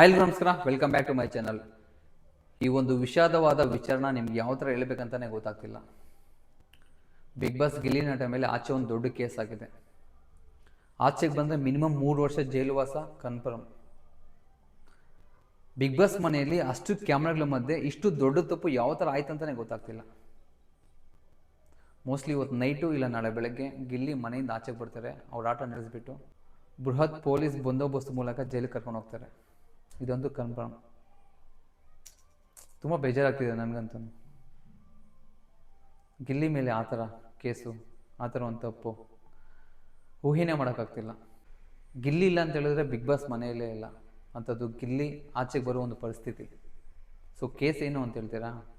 Oil ನಮಸ್ಕಾರ. Welcome back to my channel ಈ ಒಂದು ವಿಷಾದವಾದ ವಿಚಾರನ ನಿಮ್ಗೆ ಯಾವ ಥರ ಹೇಳ್ಬೇಕಂತಾನೆ ಗೊತ್ತಾಗ್ತಿಲ್ಲ. ಬಿಗ್ ಬಾಸ್ ಗಿಲ್ಲಿ ನಟ ಮೇಲೆ ಆಚೆ ಒಂದು ದೊಡ್ಡ ಕೇಸ್ ಆಗಿದೆ. ಆಚೆಗೆ ಬಂದರೆ ಮಿನಿಮಮ್ ಮೂರು ವರ್ಷ ಜೈಲುವಾಸ ಕನ್ಫರ್ಮ್ ಬಿಗ್ ಬಾಸ್ ಮನೆಯಲ್ಲಿ ಅಷ್ಟು ಕ್ಯಾಮ್ರಾಗಳ ಮಧ್ಯೆ ಇಷ್ಟು ದೊಡ್ಡ ತಪ್ಪು ಯಾವ ಥರ ಆಯ್ತು ಅಂತಾನೆ ಗೊತ್ತಾಗ್ತಿಲ್ಲ. ಮೋಸ್ಟ್ಲಿ ಇವತ್ತು ನೈಟು ಇಲ್ಲ ನಾಳೆ ಬೆಳಗ್ಗೆ ಗಿಲ್ಲಿ ಮನೆಯಿಂದ ಆಚೆಗೆ ಬರ್ತಾರೆ. ಅವ್ರ ಆಟ ನಡೆಸ್ಬಿಟ್ಟು ಬೃಹತ್ ಪೊಲೀಸ್ ಬಂದೋಬಸ್ತ್ ಮೂಲಕ ಜೈಲಿಗೆ ಕರ್ಕೊಂಡು ಹೋಗ್ತಾರೆ. ಇದೊಂದು ಕನ್ಫರ್ಮ್ ತುಂಬ ಬೇಜಾರಾಗ್ತಿದೆ ನನಗಂತೂ. ಗಿಲ್ಲಿ ಮೇಲೆ ಆ ಥರ ಕೇಸು, ಆ ಥರ ಒಂದು ತಪ್ಪು. ಊಹೆನೇ ಮಾಡೋಕ್ಕಾಗ್ತಿಲ್ಲ. ಗಿಲ್ಲಿ ಇಲ್ಲ ಅಂತ ಹೇಳಿದ್ರೆ ಬಿಗ್ ಬಾಸ್ ಮನೆಯಲ್ಲೇ ಇಲ್ಲ. ಅಂಥದ್ದು ಗಿಲ್ಲಿ ಆಚೆಗೆ ಬರೋ ಒಂದು ಪರಿಸ್ಥಿತಿ. ಸೊ ಕೇಸ್ ಏನು ಅಂತ ಹೇಳ್ತೀರಾ?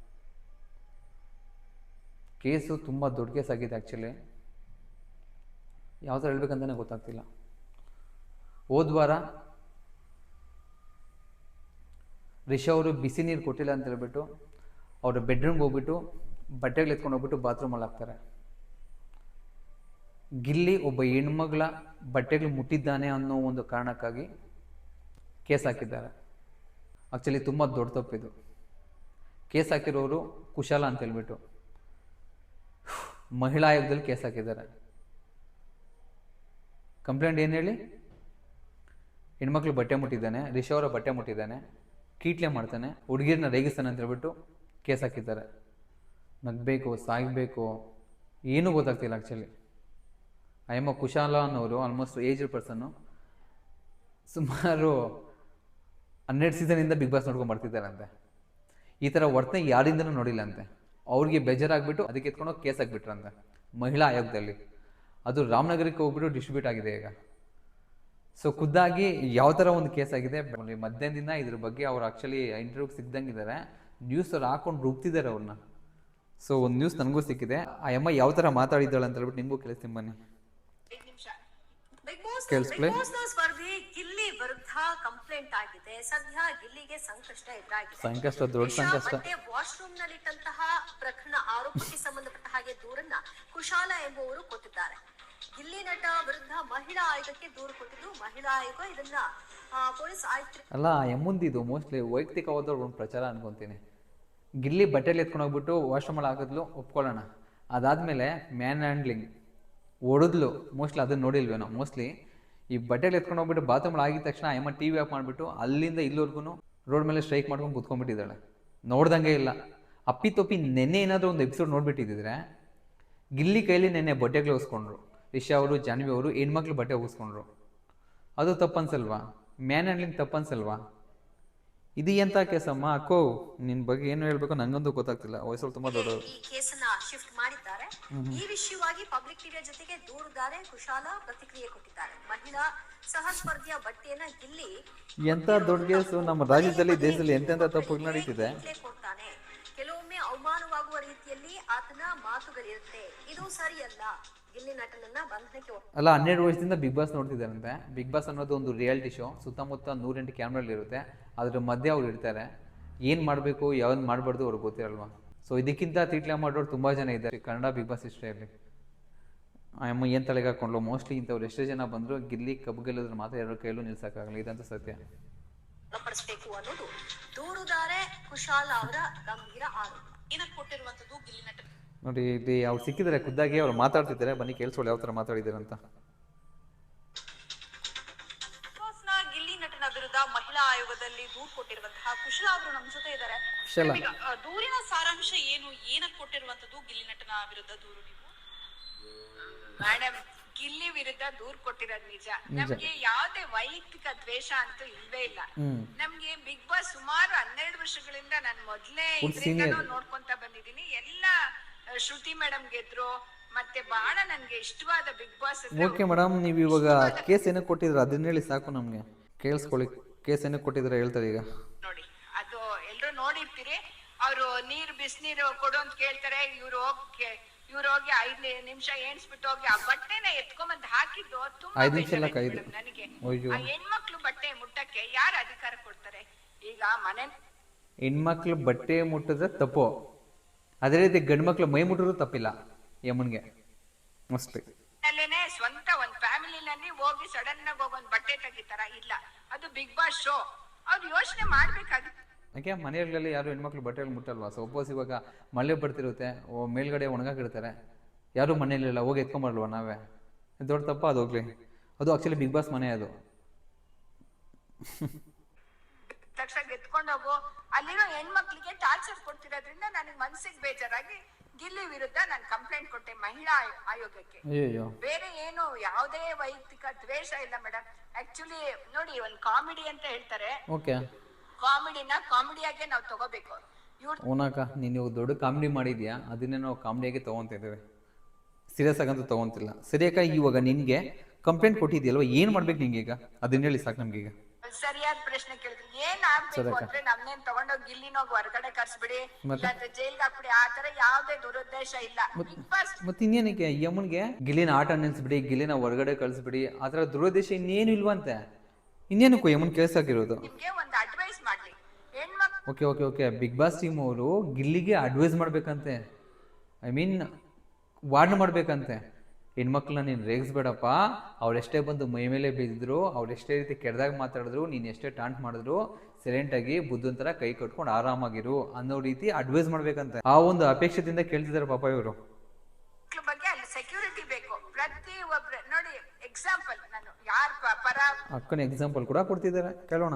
ಕೇಸು ತುಂಬ ದೊಡ್ಡ ಕೇಸ್ ಆಗಿದೆ ಆ್ಯಕ್ಚುಲಿ ಯಾವ ಥರ ಹೇಳ್ಬೇಕಂತಲೇ ಗೊತ್ತಾಗ್ತಿಲ್ಲ. ಹೋದ ವಾರ ರಿಷಾ ಅವರು ಬಿಸಿ ನೀರು ಕೊಟ್ಟಿಲ್ಲ ಅಂತ ಹೇಳ್ಬಿಟ್ಟು ಅವರು ಬೆಡ್ರೂಮ್ಗೆ ಹೋಗ್ಬಿಟ್ಟು ಬಟ್ಟೆಗಳು ಎತ್ಕೊಂಡು ಹೋಗ್ಬಿಟ್ಟು ಬಾತ್ರೂಮಲ್ಲಿ ಹಾಕ್ತಾರೆ. ಗಿಲ್ಲಿ ಒಬ್ಬ ಹೆಣ್ಮಗಳ ಬಟ್ಟೆಗಳು ಮುಟ್ಟಿದ್ದಾನೆ ಅನ್ನೋ ಒಂದು ಕಾರಣಕ್ಕಾಗಿ ಕೇಸ್ ಹಾಕಿದ್ದಾರೆ. ಆ್ಯಕ್ಚುಲಿ ತುಂಬ ದೊಡ್ಡ ತಪ್ಪಿದು. ಕೇಸ್ ಹಾಕಿರೋರು ಕುಶಾಲ ಅಂತ ಹೇಳ್ಬಿಟ್ಟು ಮಹಿಳಾ ಆಯೋಗದಲ್ಲಿ ಕೇಸ್ ಹಾಕಿದ್ದಾರೆ. ಕಂಪ್ಲೇಂಟ್ ಏನು ಹೇಳಿ? ಹೆಣ್ಮಕ್ಳು ಬಟ್ಟೆ ಮುಟ್ಟಿದ್ದಾನೆ, ರಿಷಾ ಅವರ ಬಟ್ಟೆ ಮುಟ್ಟಿದ್ದಾನೆ. ಕೀಟ್ಲೆ ಮಾಡ್ತಾನೆ. ಹುಡುಗಿರನ್ನ ರೇಗಿಸ್ತಾನೆ ಅಂತ ಹೇಳ್ಬಿಟ್ಟು ಕೇಸ್ ಹಾಕಿದ್ದಾರೆ. ನಗ್ಬೇಕು ಸಾಗಬೇಕು ಏನೂ ಗೊತ್ತಾಗ್ತಿಲ್ಲ ಆ್ಯಕ್ಚುಲಿ ಐಮ ಕುಶಾಲ ಅನ್ನೋರು ಆಲ್ಮೋಸ್ಟ್ ಏಜ್ಡ್ ಪರ್ಸನ್ನು ಸುಮಾರು ಹನ್ನೆರಡು ಸೀಸನಿಂದ ಬಿಗ್ ಬಾಸ್ ನೋಡ್ಕೊಂಡು ಬರ್ತಿದ್ದಾರಂತೆ. ಈ ಥರ ವರ್ತನೆ ಯಾರಿಂದನೂ ನೋಡಿಲ್ಲ ಅಂತೆ ಅವ್ರಿಗೆ ಬೇಜಾರಾಗ್ಬಿಟ್ಟು ಅದಕ್ಕೆ ಎತ್ಕೊಂಡೋಗಿ ಕೇಸ್ ಹಾಕ್ಬಿಟ್ರಂತೆ ಮಹಿಳಾ ಆಯೋಗದಲ್ಲಿ. ಅದು ರಾಮನಗರಕ್ಕೆ ಹೋಗ್ಬಿಟ್ಟು ಡಿಸ್ಟ್ರಿಬ್ಯೂಟ್ ಆಗಿದೆ ಈಗ. ಸೊ ಖುದ್ದಾಗಿ ಯಾವ ಥರ ಒಂದು ಕೇಸ್ ಆಗಿದೆ ಮಧ್ಯಾಹ್ನದಿಂದ ಇದ್ರ ಬಗ್ಗೆ ಅವ್ರು ಆ್ಯಕ್ಚುಲಿ ಇಂಟರ್ವ್ಯೂಗೆ ಸಿಗ್ದಂಗಿದ್ದಾರೆ ನ್ಯೂಸ್ ಅವ್ರು ಹಾಕೊಂಡು ರುಬ್ತಿದ್ದಾರೆ ಅವ್ರನ್ನ. ಸೊ ಒಂದು ನ್ಯೂಸ್ ನನಗೂ ಸಿಕ್ಕಿದೆ. ಆ ಅಮ್ಮ ಯಾವ ಥರ ಮಾತಾಡಿದ್ದಾಳೆ ಅಂತ ಹೇಳ್ಬಿಟ್ಟು ನಿಮಗೂ ಕೇಳಿಸ್ತೀನಿ ಬನ್ನಿ. ಕೇಳಿಸ್ಕೊಳ್ಳಿ. ಸ್ಪರ್ಧಿ ಗಿಲ್ಲಿ ವಿರುದ್ಧ ಕಂಪ್ಲೇಂಟ್ ಆಗಿದೆ. ಸದ್ಯ ಗಿಲ್ಲಿಗೆ ಸಂಕಷ್ಟ ಎದುರಾಗಿದೆ. ಸಂಕಷ್ಟ ದೊಡ್ಡ ಸಂಕಷ್ಟ. ಬಟ್ಟೆ ವಾಶ್ರೂಮ್ ನಲ್ಲಿಟ್ಟಂತಹ ಪ್ರಕರಣ ಆರೋಪಕ್ಕೆ ಸಂಬಂಧಪಟ್ಟ ಹಾಗೆ ದೂರನ್ನ ಕುಶಾಲ ಎಂಬುವರು ಕೊಟ್ಟಿದ್ದಾರೆ. ಗಿಲ್ಲಿ ನಟ ವಿರುದ್ಧ ಮಹಿಳಾ ಆಯೋಗಕ್ಕೆ ದೂರು ಕೊಟ್ಟಿದ್ದು ಮಹಿಳಾ ಆಯೋಗ. ಇದನ್ನ ಪೊಲೀಸ್ ಅಲ್ಲ ಎಮ್ಮುಂದಿದು ಮೋಸ್ಟ್ಲಿ ವೈಯಕ್ತಿಕವಾದ ಒಂದು ಪ್ರಚಾರ ಅನ್ಕೊಂತೀನಿ. ಗಿಲ್ಲಿ ಬಟ್ಟೆಲಿ ಎತ್ಕೊಂಡು ಹೋಗ್ಬಿಟ್ಟು ವಾಶ್ರೂಮಲ್ಲಿ ಹಾಕಿದ್ಲು, ಒಪ್ಕೊಳ್ಳೋಣ. ಅದಾದ್ಮೇಲೆ ಮ್ಯಾನ್ ಹ್ಯಾಂಡ್ಲಿಂಗ್ ಒಡೆದ್ಲು ಮೋಸ್ಟ್ಲಿ ಅದನ್ನ ನೋಡಿಲ್ವೇನೋ ಮೋಸ್ಟ್ಲಿ ಈ ಬಟ್ಟೆಲಿ ಎತ್ಕೊಂಡು ಹೋಗ್ಬಿಟ್ಟು ಬಾತ್ರೂಮಲ್ಲಿ ಆಗಿದ ತಕ್ಷಣ ಎಮ್ಮ ಟಿ ವಿ ಆಫ್ ಮಾಡಿಬಿಟ್ಟು ಅಲ್ಲಿಂದ ಇಲ್ಲಿವರೆಗೂ ರೋಡ್ ಮೇಲೆ ಸ್ಟ್ರೈಕ್ ಮಾಡ್ಕೊಂಡು ಕುತ್ಕೊಂಡ್ಬಿಟ್ಟಿದ್ದಾಳೆ. ನೋಡ್ದಂಗೆ ಇಲ್ಲ. ಅಪ್ಪಿ ತಪ್ಪಿ ನೆನ್ನೆ ಏನಾದರೂ ಒಂದು ಎಪಿಸೋಡ್ ನೋಡ್ಬಿಟ್ಟಿದ್ದಿದ್ರೆ, ಗಿಲ್ಲಿ ಕೈಲಿ ನೆನ್ನೆ ಬಟ್ಟೆಗಳು ಹೋಗಿಸ್ಕೊಂಡ್ರು ರಿಷಾ ಅವರು ಜಾನ್ವಿ ಅವರು ಹೆಣ್ಮಕ್ಳು ಬಟ್ಟೆ ಹೋಗಿಸ್ಕೊಂಡ್ರು ಅದು ತಪ್ಪನ್ಸಲ್ವಾ? Man handling ತಪ್ಪನ್ಸಲ್ವಾ? ಇದು ಎಂತ ಕೇಸಮ್ಮ? ಅಕ್ಕೋ ನಿನ್ ಬಗ್ಗೆ ಏನು ಹೇಳ್ಬೇಕು ನಂಗಂತೂ ಗೊತ್ತಾಗ್ತಿಲ್ಲ. ವಯಸ್ಸಲ್ಲಿ ತುಂಬಾ ದೊಡ್ಡ ಈ ಕೇಸನ್ನ ಶಿಫ್ಟ್ ಮಾಡಿದ್ದಾರೆ. ಈ ವಿಷಯವಾಗಿ ಪಬ್ಲಿಕ್ ಟಿವಿಯ ಜೊತೆಗೆ ದೂರುದಾರೆ ಕುಶಾಲ ಪ್ರತಿಕ್ರಿಯೆ ಕೊಟ್ಟಿದ್ದಾರೆ. ಮಹಿಳಾ ಸಹಸ್ಪರ್ಧಿಯ ಬಟ್ಟೆಯನ್ನ ಇಲ್ಲಿ ಎಂತ ದೊಡ್ಡ ಕೇಸು? ನಮ್ಮ ರಾಜ್ಯದಲ್ಲಿ ದೇಶದಲ್ಲಿ ಎಂತೆಂತ ತಪ್ಪುಗಳು ನಡೀತಿದೆ? ಕೊಡ್ತಾನೆ. ಕೆಲವೊಮ್ಮೆ ಅವಮಾನವಾಗುವ ರೀತಿಯಲ್ಲಿ ಆತನ ಮಾತುಗಳಿರುತ್ತೆ. ಇದು ಸರಿಯಲ್ಲ. ಅಲ್ಲ ಹನ್ನೆರಡು ವರ್ಷದಿಂದ ಬಿಗ್ ಬಾಸ್ ನೋಡ್ತಿದ್ದಾರಂತೆ. ಬಿಗ್ ಬಾಸ್ ಅನ್ನೋದು ಒಂದು ರಿಯಾಲಿಟಿ ಶೋ ಸುತ್ತಮುತ್ತ ನೂರೆಂಟು ಕ್ಯಾಮ್ರಾಗಳಿರುತ್ತೆ ಅದ್ರ ಮಧ್ಯೆ ಅವ್ರು ಇರ್ತಾರೆ. ಏನು ಮಾಡಬೇಕು ಯಾವ್ದು ಮಾಡಬಾರ್ದು ಅವ್ರಿಗೆ ಗೊತ್ತಿರಲ್ವಾ? ಸೊ ಇದಕ್ಕಿಂತ ತೀಟ್ಲೆ ಮಾಡೋರು ತುಂಬ ಜನ ಇದ್ದಾರೆ. ಕನ್ನಡ ಬಿಗ್ ಬಾಸ್ ಹಿಸ್ಟ್ರಿಯಲ್ಲಿ. ಅಮ್ಮ ಏನು ತಲೆಗೆ ಹಾಕೊಂಡ್ಲು? ಮೋಸ್ಟ್ಲಿ ಇಂಥವ್ರು ಎಷ್ಟೇ ಜನ ಬಂದರೂ ಗಿಲ್ಲಿ ಕಬ್ಬು ಗೆಲ್ಲೋದ್ರ ಮಾತ್ರ ಎರಡು ಕೈಲೂ ನಿಲ್ಸಕ್ಕಾಗಲ್ಲ. ಇದಂತ ಸತ್ಯ. ಅನ್ನೋದು ದೂರುದಾರೆ ಕುಶಾಲ ಅವರ ಗಂಭೀರ ಆರೋಪ. ಏನಕ್ಕೆ ಕೊಟ್ಟಿರುವಂತದ್ದು ನೋಡಿ ಇಲ್ಲಿ ಅವ್ರು ಸಿಕ್ಕಿದ್ರೆ ಖುದ್ದಾಗಿ ಅವ್ರು ಮಾತಾಡ್ತಿದ್ದಾರೆ. ಬನ್ನಿ ಕೇಳಿಸೋಳು ಯಾವ ತರ ಮಾತಾಡಿದ್ದಾರೆ ಅಂತ. ಗಿಲ್ಲಿ ನಟನ ವಿರುದ್ಧ ಮಹಿಳಾ ಆಯೋಗದಲ್ಲಿ ದೂರು ಕೊಟ್ಟಿರುವಂತಹ ಕುಶಲ ಅವರು ನಮ್ಮ ಜೊತೆ ಇದ್ದಾರೆ. ಕುಶಲ. ದೂರಿನ ಸಾರಾಂಶ ಏನು? ಏನಕ್ಕೆ ಕೊಟ್ಟಿರುವಂತದ್ದು ಗಿಲ್ಲಿ ನಟನ ವಿರುದ್ಧ ದೂರು ನೀವು? ಮೇಡಮ್ ಗಿಲ್ಲಿ ವಿರುದ್ಧ ದೂರ್ ಕೊಟ್ಟಿರೋದ್ ನಿಜ. ನಮ್ಗೆ ಯಾವ್ದೇ ವೈಯಕ್ತಿಕ ದ್ವೇಷ ಅಂತೂ ಇಲ್ವೇ ಇಲ್ಲ. ನಮ್ಗೆ ಬಿಗ್ ಬಾಸ್ ಸುಮಾರು ಹನ್ನೆರಡು ವರ್ಷಗಳಿಂದ ನಾನು ಮೊದ್ಲೇ senior. ನೋಡ್ಕೊಂತ ಬಂದಿದೀನಿ ಎಲ್ಲ ಶ್ರುತಿ ಮೇಡಮ್ ಗೆದ್ರು ಮತ್ತೆ ಬಹಳ ನನಗೆ ಇಷ್ಟವಾದ ಬಿಗ್ ಬಾಸ್ ಓಕೆ ಮೇಡಮ್ ನೀವು ಇವಾಗ ಕೇಸ್ ಏನಕ್ಕೆ ಕೊಟ್ಟಿದ್ರೆ ಅದನ್ನ ಹೇಳಿ ಸಾಕು ನಮಗೆ. ಕೇಳಿಸ್ಕೊಳ್ಳಿ. ಕೇಸ್ ಏನಕ್ಕೆ ಕೊಟ್ಟಿದ್ರೆ ಹೇಳ್ತಾರೆ ಈಗ. ನೋಡಿ ಅದು ಎಲ್ರು ನೋಡಿರ್ತೀರಿ. ಅವರು ನೀರ್ ಬಿಸಿನೀರು ಕೊಡು ಅಂತ ಕೇಳ್ತಾರೆ. ಇವ್ರು ಹೋಗಿ ಇವ್ರು ಹೋಗಿ ಐದ್ ನಿಮಿಷ ಎಣ್ಸ್ಬಿಟ್ಟು ಹೋಗಿ ಆ ಬಟ್ಟೆನ ಎತ್ಕೊಂಬಂದ್ ಹಾಕಿದ್ದು ತುಂಬಾ ಐದ್ ನಿಮಿಷ ಎಲ್ಲ madam ನನಗೆ. ಅಯ್ಯೋ. ಆ ಹೆಣ್ಮಕ್ಳು ಬಟ್ಟೆ ಮುಟ್ಟಕ್ಕೆ ಯಾರು ಅಧಿಕಾರ ಕೊಡ್ತಾರೆ? ಈಗ ಮನೆ ಹೆಣ್ಮಕ್ಳು ಬಟ್ಟೆ ಮುಟ್ಟಿದ್ರೆ ತಪ್ಪು. ಅದೇ ರೀತಿ ಗಂಡು ಮಕ್ಳು ಮೈ ಮುಟ್ಟರು ತಪ್ಪಿಲ್ಲ ಯಮನ್ಗೆ ಅಲ್ಲೇನೆ ಸ್ವಂತ ಒಂದ್ ಫ್ಯಾಮಿಲಿನಲ್ಲಿ ಹೋಗಿ ಸಡನ್ ಆಗಿ ಹೋಗಿ ಒಂದ್ ಬಟ್ಟೆ ತೆಗಿತಾರ? ಇಲ್ಲ. ಅದು ಬಿಗ್ ಬಾಸ್ ಶೋ ಅವ್ರು ಯೋಚನೆ ಮಾಡ್ಬೇಕಾಗಿತ್ತು ಯಾಕೆ? ಮನೆಗಳಲ್ಲಿ ಯಾರು ಹೆಣ್ಮಕ್ಳು ಬಟ್ಟೆಗಳು ಮುಟ್ಟಲ್ವಾ? ಸಪೋಸ್ ಇವಾಗ ಮಳೆ ಬರ್ತಿರುತ್ತೆ ಓ ಮೇಲ್ಗಡೆ ಒಣಗಾಕಿರ್ತಾರೆ. ಯಾರು ಮನೇಲಿಲ್ಲ ಹೋಗಿ ಎತ್ಕೊಂಬರಲ್ವಾ ನಾವೇ? ದೊಡ್ಡ ತಪ್ಪ ಅದು ಹೋಗ್ಲಿ. ಅದು ಆಕ್ಚುಲಿ ಬಿಗ್ ಬಾಸ್ ಮನೆ ಅದು. ತಕ್ಷಣ ಎತ್ಕೊಂಡೋಗು ಅಲ್ಲಿರೋ ಹೆಣ್ಮಕ್ಳಿಗೆ ಟಾರ್ಚರ್ ಕೊಡ್ತಿರೋದ್ರಿಂದ ನನಗೆ ಮನ್ಸಿಗೆ ಬೇಜಾರಾಗಿ ಗಿಲ್ಲಿ ವಿರುದ್ಧ ನಾನು ಕಂಪ್ಲೇಂಟ್ ಕೊಟ್ಟೆ ಮಹಿಳಾ ಆಯೋ- ಆಯೋಗಕ್ಕೆ. ಬೇರೆ ಏನು ಯಾವುದೇ ವೈಯಕ್ತಿಕ ದ್ವೇಷ ಇಲ್ಲ ಮೇಡಮ್ ಆಕ್ಚುಲಿ ನೋಡಿ ಒಂದ್ ಕಾಮಿಡಿ ಅಂತ ಹೇಳ್ತಾರೆ. ಓಕೆ. ಕಾಮಿಡಿನ ಕಾಮಿಡಿಯಾಗೆ ನಾವು ತಗೋಬೇಕು. ಓನಾಕ ನೀನು ಇವಾಗ ದೊಡ್ಡ ಕಾಮಿಡಿ ಮಾಡಿದ್ಯಾ? ಅದನ್ನೇ ನಾವು ಕಾಮಿಡಿಯಾಗಿ ತಗೊಂತಿದ್ದೇವೆ ಸೀರಿಯಸ್ ಆಗಂತೂ ತಗೊಂತಿಲ್ಲ. ಸರಿಯಾಕ ಇವಾಗ ನಿನಗೆ ಕಂಪ್ಲೇಂಟ್ ಕೊಟ್ಟಿದ್ಯಲ್ವ? ಏನು ಮಾಡ್ಬೇಕು ನಿಂಗೆ ಈಗ ಅದನ್ನ ಹೇಳಿ ಸಾಕು ನಮ್ಗೀಗ. ಈಗ ಸರಿಯಾದ ಪ್ರಶ್ನೆ ಕೇಳಿದ್ರಿ. ಏನ್ ಆಗ್ಬೇಕು ಅಂದ್ರೆ ನಮ್ನೇನ್ ತಗೊಂಡೋಗಿ ಗಿಲ್ಲಿನೋಗಿ ಹೊರಗಡೆ ಕರ್ಸ್ಬಿಡಿ. ಇಲ್ಲಾಂದ್ರೆ ಜೈಲ್ಗೆ ಹಾಕ್ಬಿಡಿ. ಆತರ ತರ ಯಾವ್ದೇ ದುರುದ್ದೇಶ ಇಲ್ಲ. ಬಿಗ್ ಬಾಸ್ ಮತ್ತೆ ಇನ್ನೇನಕ್ಕೆ? ಯಮುನ್ಗೆ ಗಿಲ್ಲಿನ ಆಟ ನಿಲ್ಸ್ಬಿಡಿ ಗಿಲ್ಲಿನ ಹೊರಗಡೆ ಕಳ್ಸ್ಬಿಡಿ. ಆತರ ಥರ ದುರುದ್ದೇಶ ಇನ್ನೇನು ಇಲ್ವಂತೆ. ಇನ್ನೇನಕ್ಕೂ ಯಮುನ್ ಕೆಲಸ ಆಗಿರೋದು ನಿಮ್ಗೆ ಒಂದ್ ಅಡ್ವೈಸ್ ಮಾಡ್ಲಿ. ಹೆಣ್ಮಕ್ okay okay okay. Bigg Boss team ಅವರು ಗಿಲ್ಲಿಗೆ ಅಡ್ವೈಸ್ ಮಾಡ್ಬೇಕಂತೆ. ಐ ಮೀನ್ ವಾರ್ನ್ ಮಾಡ್ಬೇಕಂತೆ. ಹೆಣ್ಮಕ್ಳನ್ನ ನೀನು ರೇಗಿಸ್ಬೇಡಪ್ಪ. ಅವಳೆಷ್ಟೇ ಬಂದು ಮೈ ಮೇಲೆ ಬಿದ್ದಿದ್ರು ಅವಳೆಷ್ಟೇ ರೀತಿ ಕೆಡ್ದಾಗ ಮಾತಾಡಿದ್ರು ನೀನು ಎಷ್ಟೇ ಟಾಂಟ್ ಮಾಡಿದ್ರು ಸೈಲೆಂಟಾಗಿ ಬುದ್ಧನ್ ಥರ ಕೈ ಕಟ್ಕೊಂಡು ಆರಾಮಾಗಿರು ಅನ್ನೋ ರೀತಿ ಅಡ್ವೈಸ್ ಮಾಡ್ಬೇಕಂತ. ಆ ಒಂದು ಅಪೇಕ್ಷೆದಿಂದ ಕೇಳ್ತಿದ್ದಾರೆ ಪಾಪ ಇವರು. ಬಗ್ಗೆ ಅಲ್ಲಿ ಸೆಕ್ಯೂರಿಟಿ ಬೇಕು. ಪ್ರತಿ ಒಬ್ರು ನೋಡಿ ಎಕ್ಸಾಂಪಲ್ ನಾನು ಯಾರ ಪರ. ಅಕ್ಕನ ಎಕ್ಸಾಂಪಲ್ ಕೂಡ ಕೊಡ್ತಿದ್ದಾರೆ ಕೇಳೋಣ.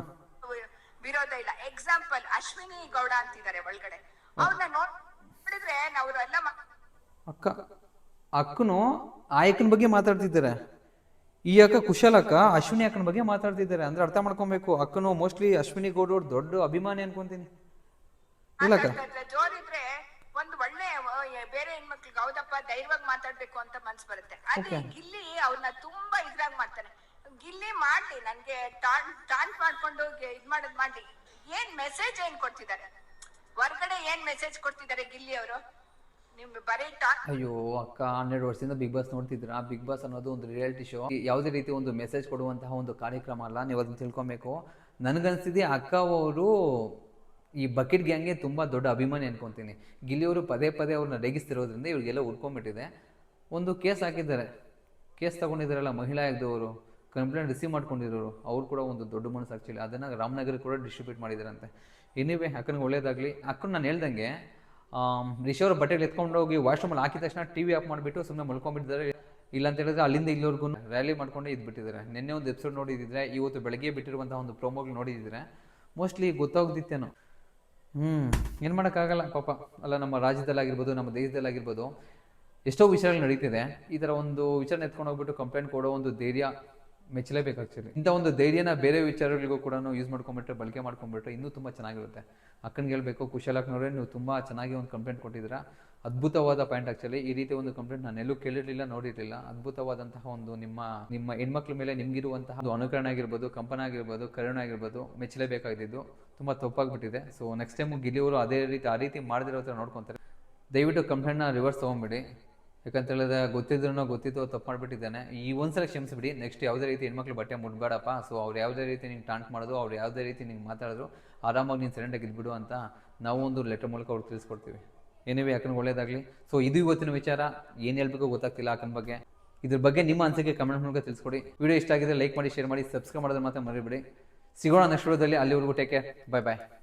ವಿರೋಧ ಇಲ್ಲ. ಎಕ್ಸಾಂಪಲ್ ಅಶ್ವಿನಿ ಗೌಡ ಅಂತಿದ್ದಾರೆ ಒಳಗಡೆ. ಅವ್ರನ್ನ ನೋಡಿದ್ರೆ ಅವರೆಲ್ಲ ಅಕ್ಕ ಅಕ್ಕನು ಆಯಕನ ಅಕ್ಕನ ಬಗ್ಗೆ ಮಾತಾಡ್ತಿದ್ದಾರೆ. ಈ ಅಕ್ಕ ಕುಶಲ ಅಕ್ಕ ಅಶ್ವಿನಿ ಅಕ್ಕನ ಬಗ್ಗೆ ಮಾತಾಡ್ತಿದ್ದಾರೆ. ಅಂದ್ರೆ ಅರ್ಥ ಮಾಡ್ಕೊಬೇಕು. ಅಕ್ಕನು ಮೋಸ್ಟ್ಲಿ ಅಶ್ವಿನಿ ಗೌಡ ಅವ್ರ ದೊಡ್ಡ ಅಭಿಮಾನಿ ಅನ್ಕೊಂತೀನಿ. ಇಲ್ಲಕ್ಕ ಜೋರಿದ್ರೆ ಒಂದು ಒಳ್ಳೆ ಬೇರೆ ಹೆಣ್ಮಕ್ಳಿಗೆ ಹೌದಪ್ಪ ಧೈರ್ಯವಾಗಿ ಮಾತಾಡ್ಬೇಕು ಅಂತ ಮನ್ಸ್ ಬರುತ್ತೆ. ಆದ್ರೆ ಗಿಲ್ಲಿ ಅವ್ರನ್ನ ತುಂಬಾ ಇದ್ರಾಗ್ ಮಾಡ್ತಾರೆ ಗಿಲ್ಲಿ ಮಾಡ್ಲಿ ನನ್ಗೆ ಟಾನ್ ಟಾಂಟ್ ಮಾಡ್ಕೊಂಡು ಇದ್ ಮಾಡೋದ್ ಮಾಡ್ಲಿ. ಏನ್ ಮೆಸೇಜ್ ಏನ್ ಕೊಡ್ತಿದ್ದಾರೆ? ಹೊರಗಡೆ ಏನ್ ಮೆಸೇಜ್ ಕೊಡ್ತಿದ್ದಾರೆ ಗಿಲ್ಲಿ ಅವರು? ಅಯ್ಯೋ, ಅಕ್ಕ, ಹನ್ನೆರಡು ವರ್ಷದಿಂದ ಬಿಗ್ ಬಾಸ್ ನೋಡ್ತಿದ್ರ ಬಿಗ್ ಬಾಸ್ ಅನ್ನೋದು ಒಂದು ರಿಯಾಲಿಟಿ ಶೋ ಯಾವುದೇ ರೀತಿ ಒಂದು ಮೆಸೇಜ್ ಕೊಡುವಂತಹ ಒಂದು ಕಾರ್ಯಕ್ರಮ ಅಲ್ಲ, ನೀವು ಅದನ್ನ ತಿಳ್ಕೊಬೇಕು. ನನಗನ್ಸಿದೆ ಅಕ್ಕ ಅವರು ಈ ಬಕೆಟ್ ಗ್ಯಾಂಗ್ಗೆ ತುಂಬ ದೊಡ್ಡ ಅಭಿಮಾನಿ ಅನ್ಕೊಂತೀನಿ. ಗಿಲ್ಲಿಯವರು ಪದೇ ಪದೇ ಅವ್ರನ್ನ ರೇಗಿಸ್ತಿರೋದ್ರಿಂದ ಇವ್ರಿಗೆಲ್ಲ ಉಳ್ಕೊಂಬಿಟ್ಟಿದೆ ಒಂದು ಕೇಸ್ ಹಾಕಿದ್ದಾರೆ. ಕೇಸ್ ತಗೊಂಡಿದ್ದಾರಲ್ಲ, ಮಹಿಳಾ ಇದ್ದವರು ಕಂಪ್ಲೇಂಟ್ ರಿಸೀವ್ ಮಾಡ್ಕೊಂಡಿರೋರು. ಅವ್ರು ಕೂಡ ಒಂದು ದೊಡ್ಡ ಮನಸ್ಸು ಆಗ್ತಿಲ್ಲ ಅದನ್ನು ರಾಮನಗರ ಕೂಡ ಡಿಸ್ಟ್ರಿಬ್ಯೂಟ್ ಮಾಡಿದಾರಂತೆ ಎನಿವೆ ಅಕ್ಕನಿಗೆ ಒಳ್ಳೇದಾಗಲಿ. ಅಕ್ಕನ ನಾನು ಹೇಳ್ದಂಗೆ ರಿಷೋರ್ ಬಟ್ಟೆಗಳು ಎತ್ಕೊಂಡು ಹೋಗಿ ವಾಶ್ರೂಮಲ್ಲಿ ಹಾಕಿದ ತಕ್ಷಣ ಟಿ ವಿ ಆಫ್ ಮಾಡಿಬಿಟ್ಟು ಸುಮ್ಮನೆ ಮಲ್ಕೊಂಡ್ಬಿಟ್ಟಿದ್ದಾರೆ. ಇಲ್ಲ ಅಂತ ಹೇಳಿದ್ರೆ ಅಲ್ಲಿಂದ ಇಲ್ಲಿವರೆಗೂ ರ್ಯಾಲಿ ಮಾಡ್ಕೊಂಡು ಇದ್ಬಿಟ್ಟಿದ್ದಾರೆ. ನಿನ್ನೆ ಒಂದು ಎಪಿಸೋಡ್ ನೋಡಿದ್ರೆ ಇವತ್ತು ಬೆಳಗ್ಗೆ ಬಿಟ್ಟಿರುವಂಥ ಒಂದು ಪ್ರೋಮೋಗಳು ನೋಡಿದ್ರೆ ಮೋಸ್ಟ್ಲಿ ಗೊತ್ತಾಗ್ದಿತ್ತೇನೋ. ಹ್ಞೂ ಏನು ಮಾಡೋಕ್ಕಾಗಲ್ಲ ಪಾಪ. ಅಲ್ಲ, ನಮ್ಮ ರಾಜ್ಯದಲ್ಲಾಗಿರ್ಬೋದು, ನಮ್ಮ ದೇಶದಲ್ಲಾಗಿರ್ಬೋದು, ಎಷ್ಟೋ ವಿಷಯಗಳು ನಡೀತಿದೆ. ಈ ಥರ ಒಂದು ವಿಚಾರ ಎತ್ಕೊಂಡು ಹೋಗ್ಬಿಟ್ಟು ಕಂಪ್ಲೇಂಟ್ ಕೊಡೋ ಒಂದು ಧೈರ್ಯ ಮೆಚ್ಚಲೇಬೇಕು ಆ್ಯಕ್ಚುಲಿ ಇಂಥ ಒಂದು ಧೈರ್ಯನ ಬೇರೆ ವಿಚಾರಗಳಿಗೂ ಕೂಡ ಯೂಸ್ ಮಾಡ್ಕೊಂಡ್ಬಿಟ್ರೆ ಬಳಕೆ ಮಾಡ್ಕೊಂಬಿಟ್ರೆ ಇನ್ನೂ ತುಂಬ ಚೆನ್ನಾಗಿರುತ್ತೆ. ಅಕ್ಕನಿಗೆ ಹೇಳ್ಬೇಕು ಕುಶಲಕ್ನವ್ರೆ ನೀವು ತುಂಬ ಚೆನ್ನಾಗಿ ಒಂದು ಕಂಪ್ಲೇಂಟ್ ಕೊಟ್ಟಿದ್ದೀರ. ಅದ್ಭುತವಾದ ಪಾಯಿಂಟ್ ಆ್ಯಕ್ಚುಲಿ ಈ ರೀತಿ ಒಂದು ಕಂಪ್ಲೇಂಟ್ ನಾನು ಎಲ್ಲೂ ಕೇಳಿರಲಿಲ್ಲ, ನೋಡಿರಲಿಲ್ಲ. ಅದ್ಭುತವಾದಂತಹ ಒಂದು ನಿಮ್ಮ ನಿಮ್ಮ ಹೆಣ್ಮಕ್ಳ ಮೇಲೆ ನಿಮಗಿರುವಂತಹ ಒಂದು ಅನುಕರಣ ಆಗಿರ್ಬೋದು, ಕಂಪನ ಆಗಿರ್ಬೋದು, ಕರುಣೆ ಆಗಿರ್ಬೋದು ಮೆಚ್ಚಲೇಬೇಕಾಗಿದ್ದು ತುಂಬ ತಪ್ಪಾಗ್ಬಿಟ್ಟಿದೆ. ಸೊ ನೆಕ್ಸ್ಟ್ ಟೈಮ್ ಗಿಲಿಯವರು ಅದೇ ರೀತಿ, ಆ ರೀತಿ ಮಾಡದಿರೋ ಥರ ನೋಡ್ಕೊತಾರೆ. ದಯವಿಟ್ಟು ಕಂಪ್ಲೇಂಟ್ನ ರಿವರ್ಸ್ ತೊಗೊಂಬಿಡಿ. ಯಾಕಂತ ಹೇಳಿದ್ರೆ ಗೊತ್ತಿದ್ರು ಗೊತ್ತಿದ್ದು ತಪ್ಪು ಮಾಡಿಬಿಟ್ಟಿದ್ದಾನೆ. ಈ ಒಂದ್ಸಲ ಕ್ಷಮಿಸ್ಬಿಡಿ ನೆಕ್ಸ್ಟ್ ಯಾವುದೇ ರೀತಿ ಹೆಣ್ಮಕ್ಳು ಬಟ್ಟೆ ಮುಟ್ಬೇಡಪ್ಪ. ಸೊ ಅವ್ರು ಯಾವುದೇ ರೀತಿ ನಿಂಗೆ ಟಾಂಟ್ ಮಾಡೋದು, ಅವ್ರು ಯಾವುದೇ ರೀತಿ ನಿಂಗೆ ಮಾತಾಡಿದ್ರು, ಆರಾಮಾಗಿ ನೀನು ಸೈಲೆಂಟಾಗಿ ಇದ್ಬಿಡು ಅಂತ ನಾವು ಒಂದು ಲೆಟರ್ ಮೂಲಕ ಅವ್ರು ತಿಳಿಸ್ಕೊಡ್ತೀವಿ. ಏನಿವೆ ಯಾಕಂದ್ರೆ ಒಳ್ಳೇದಾಗಲಿ. ಸೊ ಇದು ಇವತ್ತಿನ ವಿಚಾರ. ಏನು ಹೇಳ್ಬೇಕು ಗೊತ್ತಾಗ್ತಿಲ್ಲ ಆಕನ ಬಗ್ಗೆ. ಇದ್ರ ಬಗ್ಗೆ ನಿಮ್ಮ ಅನಿಸಿಕೆ ಕಮೆಂಟ್ ಮೂಲಕ ತಿಳಿಸ್ಕೊಡಿ. ವಿಡಿಯೋ ಇಷ್ಟ ಆಗಿದ್ರೆ ಲೈಕ್ ಮಾಡಿ ಶೇರ್ ಮಾಡಿ ಸಬ್ಸ್ಕ್ರೈಬ್ ಮಾಡೋದನ್ನ ಮಾತ್ರ ಮರಿಬಿಡಿ. ಸಿಗೋಣ ನೆಕ್ಸ್ಟ್ ವಿಡಿಯೋದಲ್ಲಿ ಅಲ್ಲಿವರೆಗೂ ಟೇಕ್ ಕೇರ್ ಬೈ ಬಾಯ್